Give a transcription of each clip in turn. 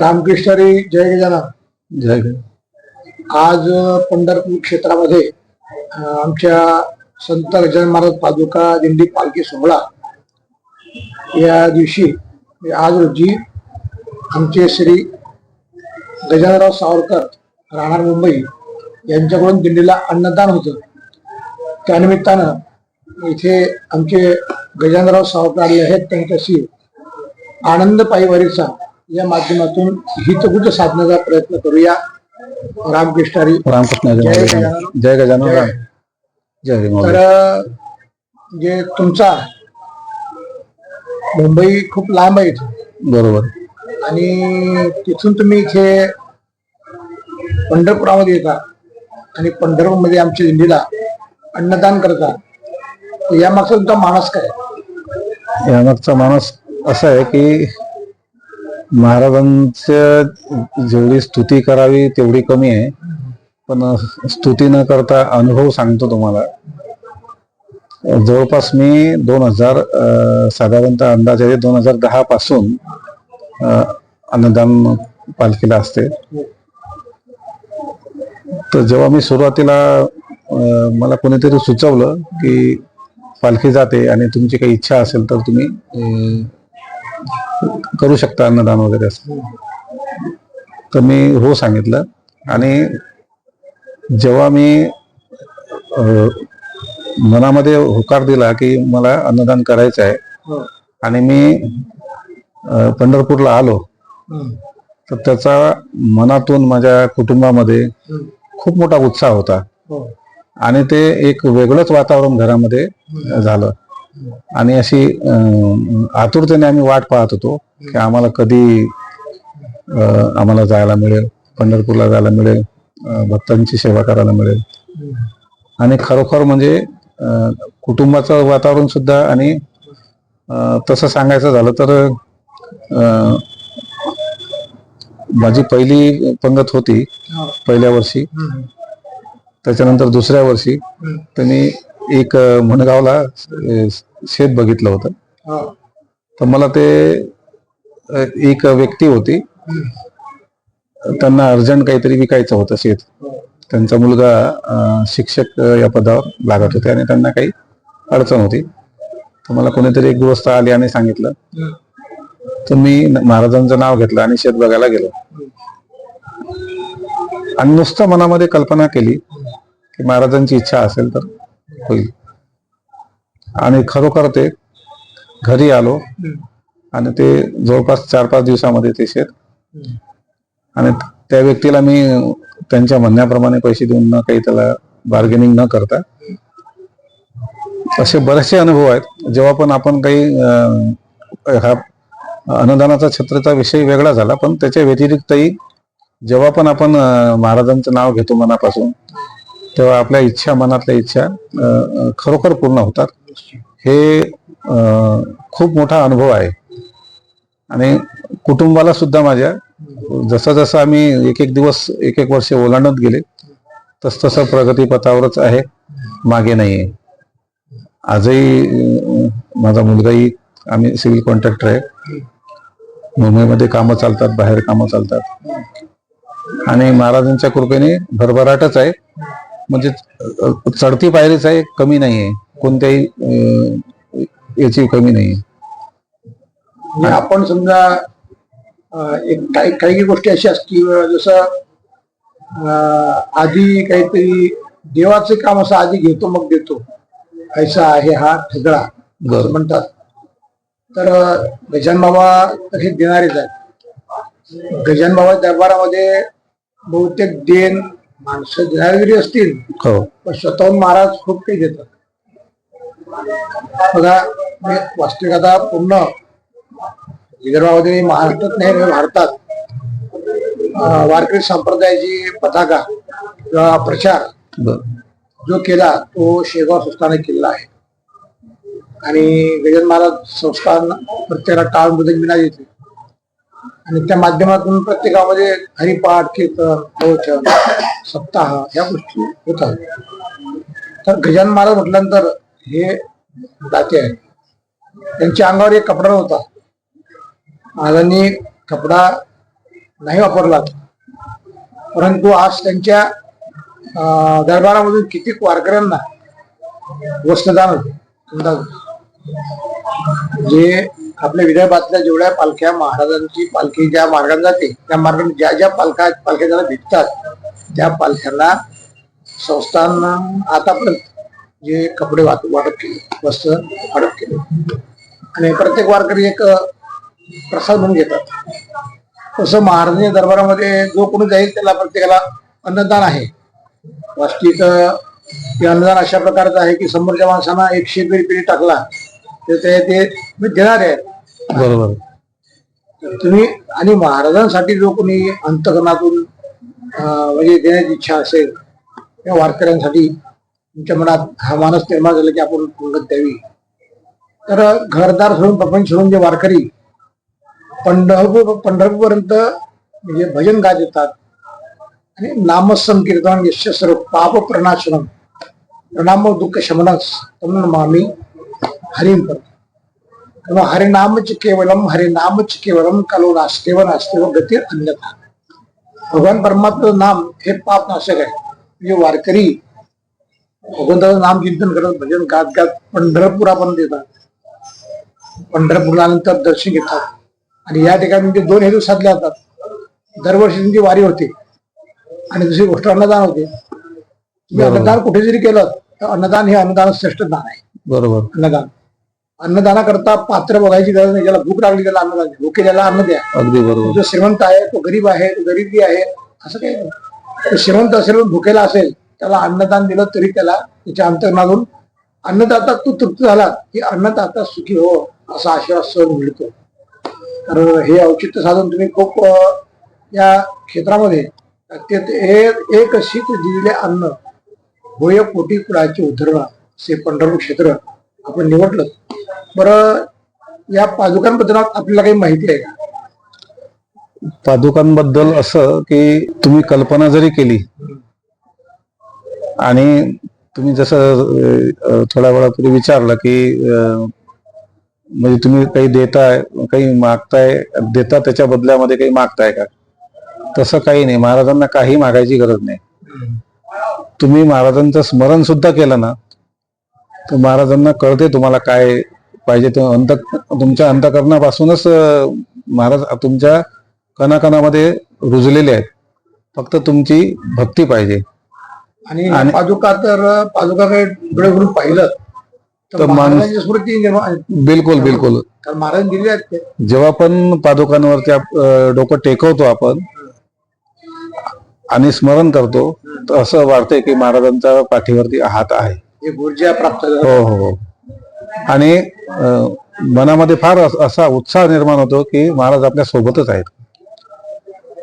रामकृष्णरी जय गजानन. जय आज पंढरपूर क्षेत्रामध्ये आमच्या संत गजानन महाराज पादुका दिंडी पालखी सोहळा. या दिवशी आज रोजी आमचे श्री गजाननराव सावरकर राहणार मुंबई यांच्याकडून दिंडीला अन्नदान होतं. त्यानिमित्तानं इथे आमचे गजाननराव सावरकर आले आहेत त्यांच्याशी आनंद पायवारीचा या माध्यमातून हितगुज साधण्याचा प्रयत्न करूया. रामकृष्णारी. रामकृष्ण जय गजानन. राम जय तर. जे तुमचा मुंबई खूप लांब आहे बरोबर. आणि तिथून तुम्ही इथे पंढरपुरामध्ये येता आणि पंढरपूरमध्ये आमच्या दिंडीला अन्नदान करता. यामागचा तुमचा मानस काय? यामागचा माणूस असं आहे की महाराजांच्या जेवढी स्तुती करावी तेवढी कमी आहे. पण स्तुती न करता अनुभव सांगतो तुम्हाला. जवळपास मी दोन हजार साधारणतः अंदाजे दोन हजार दहा पासून अन्नदान पालखीला असते. तर जेव्हा मी सुरुवातीला मला कोणीतरी सुचवलं की पालखी जाते आणि तुमची काही इच्छा असेल तर तुम्ही करू शकता अन्नदान वगैरे असं तर मी हो सांगितलं आणि जेव्हा मी मनामध्ये होकार दिला की मला अन्नदान करायचं आहे हो. आणि मी पंढरपूरला आलो. तर त्याचा मनातून माझ्या कुटुंबामध्ये. खूप मोठा उत्साह होता हो. आणि ते एक वेगळंच वातावरण घरामध्ये झालं आणि अशी आतुरतेने आम्ही वाट पाहत होतो की आम्हाला कधी आम्हाला जायला मिळेल पंढरपूरला जायला मिळेल भक्तांची सेवा करायला मिळेल आणि खरोखर म्हणजे कुटुंबाचं वातावरण सुद्धा आणि तसं सांगायचं झालं तर माझी पहिली पंगत होती हो. पहिल्या वर्षी. त्याच्यानंतर दुसऱ्या वर्षी. त्यांनी एक अं, शेत बघितलं होतं. तर मला ते एक व्यक्ती होती. त्यांना अर्जंट काहीतरी विकायचं होतं शेत. त्यांचा मुलगा शिक्षक या पदावर लागत होते आणि त्यांना काही अडचण होती. तर मला कोणीतरी एक दिवस आले आणि सांगितलं. तर मी महाराजांचं नाव घेतलं आणि शेत बघायला गेलो. आणि नुसतं मनामध्ये कल्पना केली की महाराजांची इच्छा असेल तर. होईल. आणि खरोखर ते घरी आलो आणि ते जवळपास चार पाच दिवसामध्ये ते शेत आणि त्या व्यक्तीला मी त्यांच्या म्हणण्याप्रमाणे पैसे देऊन न काही त्याला बार्गेनिंग न करता असे बरेचसे अनुभव आहेत. जेव्हा पण आपण काही हा अनुदानाचा छत्राचा विषय वेगळा झाला पण त्याच्या व्यतिरिक्तही जेव्हा पण आपण महाराजांचं नाव घेतो मनापासून तेव्हा आपल्या इच्छा मनातल्या इच्छा खरोखर पूर्ण होतात. हे खूप मोठा अनुभव आहे. आणि कुटुंबाला सुद्धा माझ्या जसं जसं आम्ही एक एक दिवस एक एक वर्ष ओलांडत गेले तस तसं प्रगतीपथावरच आहे मागे नाही आहे आजही माझा मुलगाही आम्ही सिव्हिल कॉन्ट्रॅक्टर आहे. मुंबईमध्ये कामं चालतात बाहेर कामं चालतात. आणि महाराजांच्या कृपेने भरभराटच आहे. म्हणजे चढती पायरीच आहे कमी नाहीये. कोणत्याही अं, याची कमी नाहीये. म्हणजे आपण समजा एक काही काही गोष्टी अशा असतील जसं आधी काहीतरी देवाचं काम असं आधी घेतो मग देतो. ऐसा आहे हा ठगडा असं बरं. म्हणतात. तर गजान बाबा तर हे देणारेच आहेत. गजान बाबा दरबारामध्ये बहुतेक देण माणसं जरी असतील हो. पण स्वतःहून महाराज खूप काही देतात बघा मी वास्तविकता पूर्ण विदर्भामध्ये महाराष्ट्रात नाही भारतात. वारकरी संप्रदायाची पताका किंवा प्रचार जो केला तो शेगाव संस्थाने केलेला आहे. आणि गजानन महाराज संस्थान प्रत्येकाला टाळ मृदंग विना देते आणि त्या माध्यमातून प्रत्येकामध्ये हरिपाठ कीर्तन प्रवचन सप्ताह या गोष्टी होतात तर गजानन महाराज म्हटल्यानंतर हे दाते आहेत. त्यांच्या अंगावर एक कपडा होता महाराजांनी कपडा नाही वापरला. परंतु आज त्यांच्या दरबारामधून किती वारकऱ्यांना वस्त्रदान होते. जे आपल्या विदर्भातल्या जेवढ्या पालख्या महाराजांची पालखी ज्या मार्गाने जाते त्या मार्गाने ज्या ज्या पालख्या पालख्या ज्याला भेटतात त्या पालख्यांना संस्थान आतापर्यंत जे कपडे वाट वाटप केले वस्त्र वाटप केले. आणि प्रत्येक वारकरी एक प्रसाद म्हणून घेतात. तसं महाराजांच्या दरबारामध्ये जो कोणी जाईल त्याला प्रत्येकाला अन्नदान आहे. वास्तविक अन्नदान अशा प्रकारचं आहे की समोरच्या माणसांना एकशे पेरी पेरी टाकला ते ते मी देणार आहे. बरोबर. तुम्ही आणि महाराजांसाठी जो कोणी अंतकरणातून म्हणजे देण्याची इच्छा असेल त्या वारकऱ्यांसाठी तुमच्या मनात हा मानस निर्माण झाला की आपण पंगत द्यावी. तर घरदार सोडून प्रपंच सोडून जे वारकरी पंढरपूर पंढरपूरपर्यंत म्हणजे भजन गात येतात. आणि नामसंकीर्तन यश सर्व पाप प्रणाशनम प्रणाम दुःख शमनस तम मामी करतो तेव्हा हरिनामच केवलम हरिनामच केवलम कलो नास्तेव नास्तेव गती अन्यथा। भगवान परमात्माचं नाम हे पाप नाशक आहे. म्हणजे वारकरी भगवंताचं नाम चिंतन करत भजन गात गात पंढरपुरापर्यंत येतात पंढरपुरानंतर दर्शन घेतात. आणि या ठिकाणी म्हणजे दोन हेतू साधले जातात. दरवर्षी त्यांची वारी होते. आणि दुसरी गोष्ट अन्नदान होते. तुम्ही अन्नदान कुठे जरी केलं अन्नदान हे अन्नदान श्रेष्ठ दान आहे. बरोबर. अन्नदान. अन्नदानाकरता पात्र बघायची गरज नाही. ज्याला भूक लागली त्याला अन्नदान द्या. भुके त्याला अन्न द्या. अगदी बरोबर. जो श्रीमंत आहे तो गरीब आहे तो गरीबी आहे असं काही नाही. तो श्रीमंत असेल पण भुकेला असेल त्याला अन्नदान दिलं तरी त्याला त्याच्या अंतर्नातून अन्नदाता तू तृप्त झाला की अन्नदाता सुखी हो असा आशीर्वाद सहज मिळतो. तर हे औचित्य साधून तुम्ही खूप या क्षेत्रामध्ये एक शीत दिलेले अन्न होय कोटी कुळाचे उद्धरण असे पंढरपूर क्षेत्र आपण निवडलं. बरं या पादुकांबद्दल आपल्याला काही माहिती आहे का? पादुकांबद्दल असं की तुम्ही कल्पना जरी केली आणि तुम्ही जसं थोड्या वेळापूर्वी विचारलं की म्हणजे तुम्ही काही देताय काही मागताय देता त्याच्या बदल्यामध्ये काही मागताय का? तसं काही नाही. महाराजांना काही मागायची गरज नाही. तुम्ही महाराजांचं स्मरण सुद्धा केलं ना तर महाराजांना कळते तुम्हाला काय पाहिजे ते अंत तुमच्या अंतकरणापासूनच महाराज तुमच्या कणाकणामध्ये रुजलेले आहेत. फक्त तुमची भक्ती पाहिजे. आणि पादुका तर पादुकाकडे डोळे भरून पाहिलं तर महाराजांची स्मृती बिलकुल बिलकुल. महाराज दिले आहेत जेव्हा पण पादुकांवरती डोकं टेकवतो आपण आणि स्मरण करतो तर असं वाटतंय की महाराजांच्या पाठीवरती हात आहे. हे प्राप्त. हो हो आणि मनामध्ये फार अस- उत्साह निर्माण होतो की महाराज आपल्या सोबतच आहेत.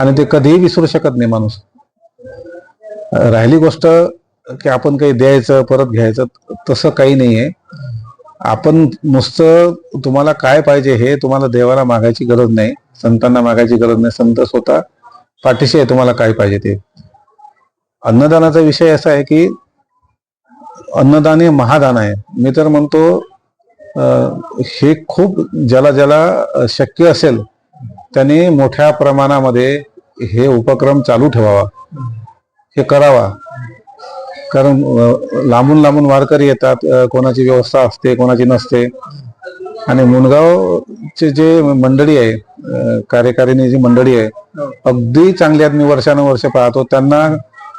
आणि ते कधीही विसरू शकत नाही माणूस. राहिली गोष्ट की आपण काही द्यायचं परत घ्यायचं तसं काही नाहीये आपण नुसतं तुम्हाला काय पाहिजे हे तुम्हाला देवाला मागायची गरज नाही संतांना मागायची गरज नाही. संत स्वतः पाठीशी आहे तुम्हाला काय पाहिजे ते. अन्नदानाचा विषय असा आहे की अन्नदान हे महादान आहे. मी तर म्हणतो हे खूप ज्याला ज्याला शक्य असेल त्यांनी मोठ्या प्रमाणामध्ये हे उपक्रम चालू ठेवावा. हे करावा. कारण लांबून लांबून वारकरी येतात कोणाची व्यवस्था असते कोणाची नसते. आणि मुनगावचे जे मंडळी आहे कार्यकारिणी जी मंडळी आहे अगदी चांगली मी वर्षानुवर्ष पाहतो. त्यांना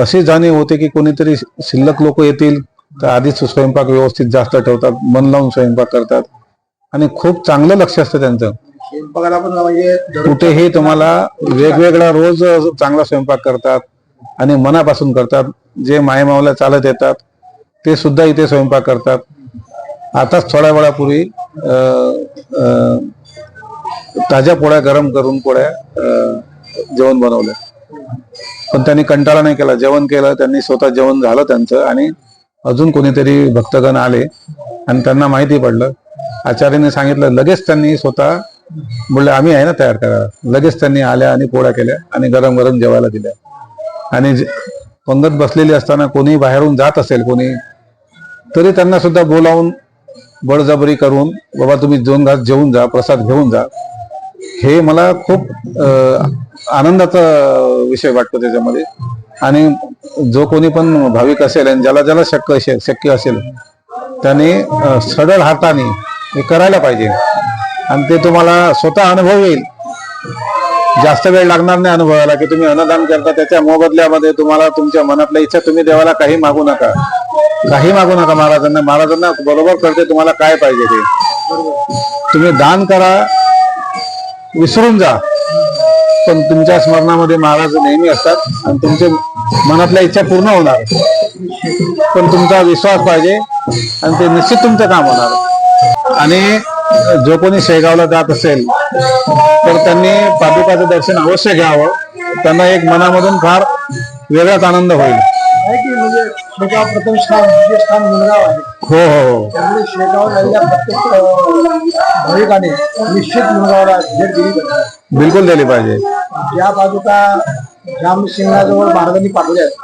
अशी जाणीव होते की कोणीतरी शिल्लक लोक येतील तर आधीच स्वयंपाक व्यवस्थित जास्त ठेवतात मन लावून स्वयंपाक करतात. आणि खूप चांगलं लक्ष असतं त्यांचं. कुठेही तुम्हाला वेगवेगळा रोज चांगला स्वयंपाक करतात आणि मनापासून करतात. जे मायमावला चालत येतात ते सुद्धा इथे स्वयंपाक करतात. आताच थोड्या वेळापूर्वी ताज्या पोळ्या गरम करून पोळ्या जेवण बनवलं. पण त्यांनी कंटाळा नाही केला. जेवण केलं त्यांनी स्वतः जेवण झालं त्यांचं आणि अजून कोणीतरी भक्तगण आले आणि त्यांना माहिती पडलं. आचार्याने सांगितलं लगेच त्यांनी स्वतः बोलले आम्ही आहे ना तयार करायला. लगेच त्यांनी आल्या आणि पोळ्या केल्या आणि गरम गरम जेवायला दिल्या. आणि जे- पंगत बसलेली असताना कोणी बाहेरून जात असेल कोणी तरी त्यांना सुद्धा बोलावून बळजबरी करून बाबा तुम्ही दोन घास जेवून जा प्रसाद घेऊन जा. हे मला खूप आनंदाचा विषय वाटतो त्याच्यामध्ये. आणि जो कोणी पण भाविक असेल आणि ज्याला ज्याला शक्य असेल शक्य असेल त्याने सडळ हाताने हे करायला पाहिजे. आणि ते तुम्हाला स्वतः अनुभव येईल. जास्त वेळ लागणार नाही अनुभवायला की तुम्ही अन्नदान करता त्याच्या मोबदल्यामध्ये तुम्हाला तुमच्या मनातल्या इच्छा तुम्ही देवाला काही मागू नका. काही मागू नका महाराजांना. महाराजांना बरोबर करते तुम्हाला काय पाहिजे ते. तुम्ही दान करा विसरून जा. पण तुमच्या स्मरणामध्ये महाराज नेहमी असतात आणि तुमचे मनातल्या इच्छा पूर्ण होणार. पण तुमचा विश्वास पाहिजे आणि ते निश्चित तुमचं काम होणार. आणि जो कोणी शेगावला जात असेल तर त्यांनी पादुकाचं दर्शन अवश्य घ्यावं. त्यांना एक मनामधून फार वेगळाच आनंद होईल. आहे की म्हणजे शेगाव प्रथम स्थान द्वितीय स्थान मुलगाव आहे. हो हो हो. त्यामुळे शेगाव झालेल्या प्रत्येक अं, भाविकाने निश्चित मुलगावला भेट दिली पाहिजे बिलकुल दिली पाहिजे. ज्या बाजूका रामसिंगाजवळ महाराजांनी पाठवल्या आहेत.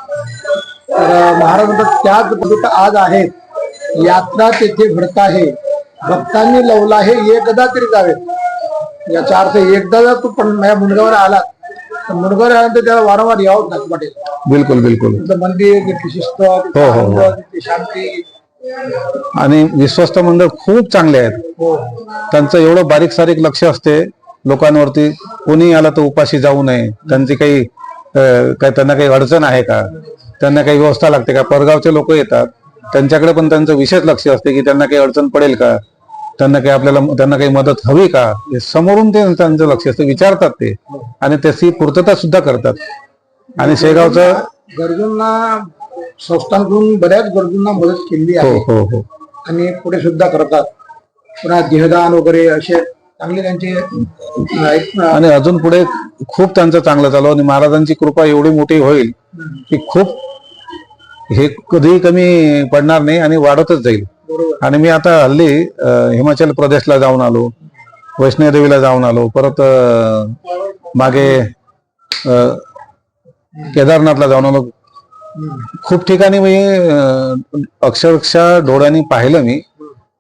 तर अं, महाराज म्हणतात त्याच बाजूका आज आहेत यात्रा तेथे घडत आहे. भक्तांनी लवला हे एकदा तरी जावेत याचा अर्थ एकदा जर तू पण माझ्या मुंडगावला आलात तर मुंडगावला आल्यानंतर त्याला वारंवार यावंच लागतं पाटील बिलकुल बिलकुल. मंदिर शिस्त हो, हो, हो. शांती. आणि विश्वस्त मंडळ खूप चांगले आहेत. हो. त्यांचं एवढं बारीक सारीक लक्ष असते लोकांवरती. कोणी आला तर उपाशी जाऊ नये. त्यांची काही काय त्यांना काही अडचण आहे का? त्यांना काही व्यवस्था लागते का? परगावचे लोक येतात. त्यांच्याकडे पण त्यांचं विशेष लक्ष असते की त्यांना काही अडचण पडेल का? त्यांना काही आपल्याला त्यांना काही मदत हवी का? हे समोरून ते त्यांचं लक्ष असतं. विचारतात ते. आणि त्याची पूर्तता सुद्धा करतात. आणि शेगावचं गरजूंना संस्थांकडून बऱ्याच गरजूंना मदत केली हो आहे. हो हो आणि पुढे सुद्धा करतात. पुन्हा देहदान वगैरे असे चांगले त्यांचे आहेत. ना. आणि अजून पुढे खूप त्यांचं चांगलं चालू आणि महाराजांची कृपा एवढी मोठी होईल की खूप हे कधीही कमी पडणार नाही आणि वाढतच जाईल. बरोबर. आणि मी आता हल्ली अं, हिमाचल प्रदेशला जाऊन आलो. वैष्णोदेवीला जाऊन आलो. परत अं, मागे अं, केदारनाथला जाऊन आलो. खूप ठिकाणी मी अक्षरशः डोळ्यांनी पाहिलं मी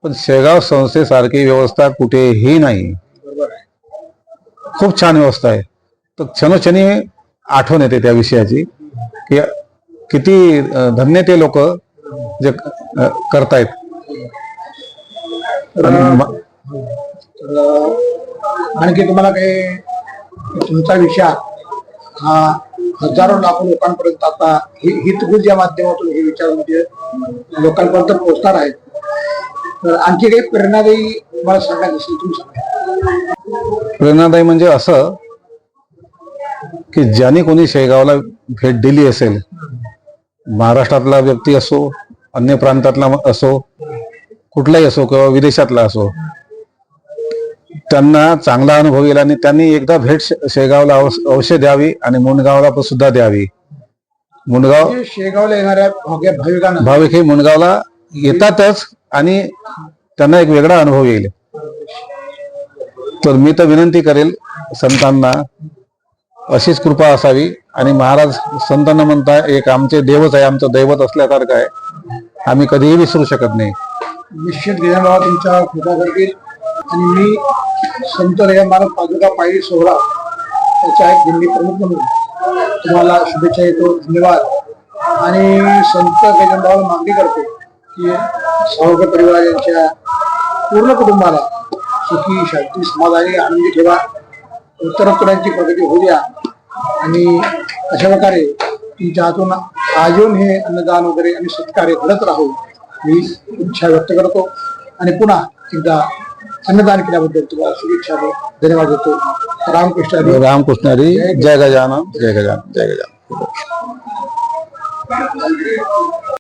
पण शेगाव संस्थेसारखी व्यवस्था कुठेही नाही. खूप छान व्यवस्था आहे. तर क्षणोक्षणी आठवण येते त्या विषयाची की किती धन्य ते लोक जे करतायत. आणखी तुम्हाला काही तुमचा विचार हा हजारो लाखो लोकांपर्यंत आता ही हितगुज या माध्यमातून हे विचार म्हणजे लोकांपर्यंत पोहोचणार आहेत. तर आणखी काही प्रेरणादायी मला सांगायचं असेल तुम्ही सांगा. प्रेरणादायी म्हणजे असं की ज्याने कोणी शेगावला भेट दिली असेल महाराष्ट्रातला व्यक्ती असो अन्य प्रांतातला असो कुठलाही असो किंवा विदेशातला असो त्यांना चांगला अनुभव येईल आणि त्यांनी एकदा भेट शेगावला अवश्य द्यावी आणि मुंडगावला पण सुद्धा द्यावी. मुंडगाव म्हणजे शेगावला येणाऱ्या भाविक हे मुंडगावला येतातच आणि त्यांना एक वेगळा अनुभव येईल. तर मी तर विनंती करेल संतांना अशीच कृपा असावी आणि महाराज संतांना म्हणता एक आमचे देवच आहे आमचं दैवत असल्यासारखं आहे. आम्ही कधीही विसरू शकत नाही. निश्चित तुमच्या कृपा करतील. आणि मी संत मला पादुका पायरी सोहळा त्याच्या एक दिल्ली प्रमुख म्हणून तुम्हाला शुभेच्छा येतो धन्यवाद. आणि संत गजानबाबाला मागणी करतो की सावकर परिवार यांच्या पूर्ण कुटुंबाला सुखी शांती समाधानी आनंदी ठेवा. उत्तरोत्तरांची प्रगती होऊ द्या. आणि अशा प्रकारे तुमच्या हातून आजून हे अन्नदान वगैरे आणि सत्कार्य घडत राहू मी इच्छा व्यक्त करतो. आणि पुन्हा एकदा अन्नदान केल्याबद्दल तुम्हाला शुभेच्छा देतो. धन्यवाद देतो. रामकृष्ण रामकृष्ण हरी. जय गजानन. जय गजानन. जय गजानन.